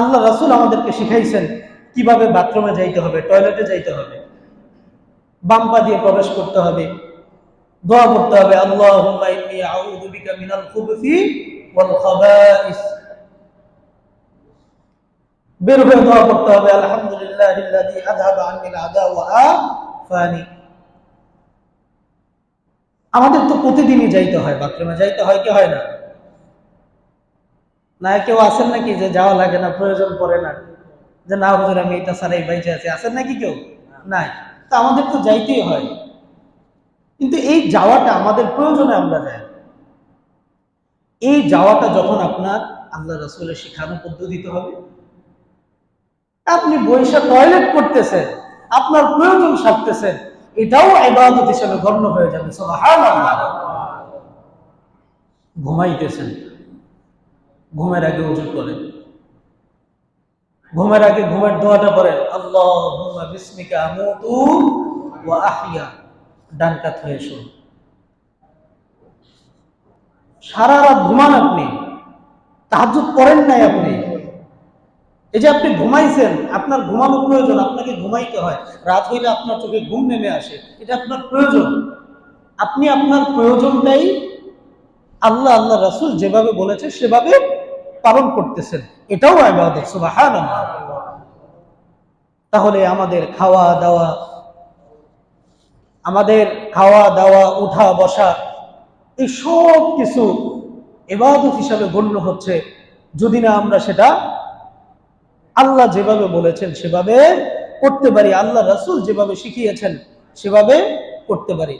আল্লাহ রাসূল আমাদেরকে শিখাইছেন কীভাবে বাথরুমে যাইতে হবে, টয়লেটে যাইতে হবে, বাম পা দিয়ে প্রবেশ করতে হবে, দোয়া করতে হবে খাবাইস। বের হয়ে দোয়া করতে হবে আফানি। আমাদের তো প্রতিদিনই যাইতে হয়, বাথরুমে যাইতে হয় কি হয় না? না, কেউ আছেন নাকি? যে যাওয়া লাগে না, প্রয়োজন পড়ে না। যে না, হুজুর, আমি এটা ছাড়াই বাইচে আছি। আছেন নাকি কেউ? নাই। তো আমাদের তো যাইতেই হয়। কিন্তু এই যাওয়াটা আমাদের প্রয়োজনে আমরা যাই। এই যাওয়াটা যখন আপনার আল্লাহ রসুলের শিখানো পদ্ধতিতে হবে। আপনি বৈশা টয়লেট করতেছেন, আপনার প্রয়োজন সারতেছেন, এটাও ইবাদত হিসেবে গণ্য হয়ে যাবে। ঘুমাইতেছেন। ঘুমের আগে উজু করেন ঘুমের আগে ঘুমের দোয়াটা পড়েন আল্লাহুম্মা বিসমিকা আমুতু ওয়া আহইয়া। ডান কাত হয়ে শুন সারা রাত ঘুমান আপনি। তাহাজ্জুদ করেন নাই আপনি। এই যে আপনি ঘুমাইছেন, আপনার ঘুমানো প্রয়োজন, আপনাকে ঘুমাইতে হয়। রাত হইলে আপনার চোখে ঘুম নেমে আসে, এটা আপনার প্রয়োজন। আপনি আপনার প্রয়োজনটাই আল্লাহ আল্লাহ রাসূল যেভাবে বলেছে, সেভাবে পালন করতেছেন। এটাও ইবাদত, সুবহানাল্লাহ। তাহলে আমাদের খাওয়া দাওয়া, আমাদের খাওয়া দাওয়া, উঠা বসা, এই সব কিছু এবাদত হিসাবে গণ্য হচ্ছে। যদি না আমরা সেটা আল্লাহ যেভাবে বলেছেন, সেভাবে করতে পারি, আল্লাহ রাসুল যেভাবে শিখিয়েছেন, সেভাবে করতে পারি।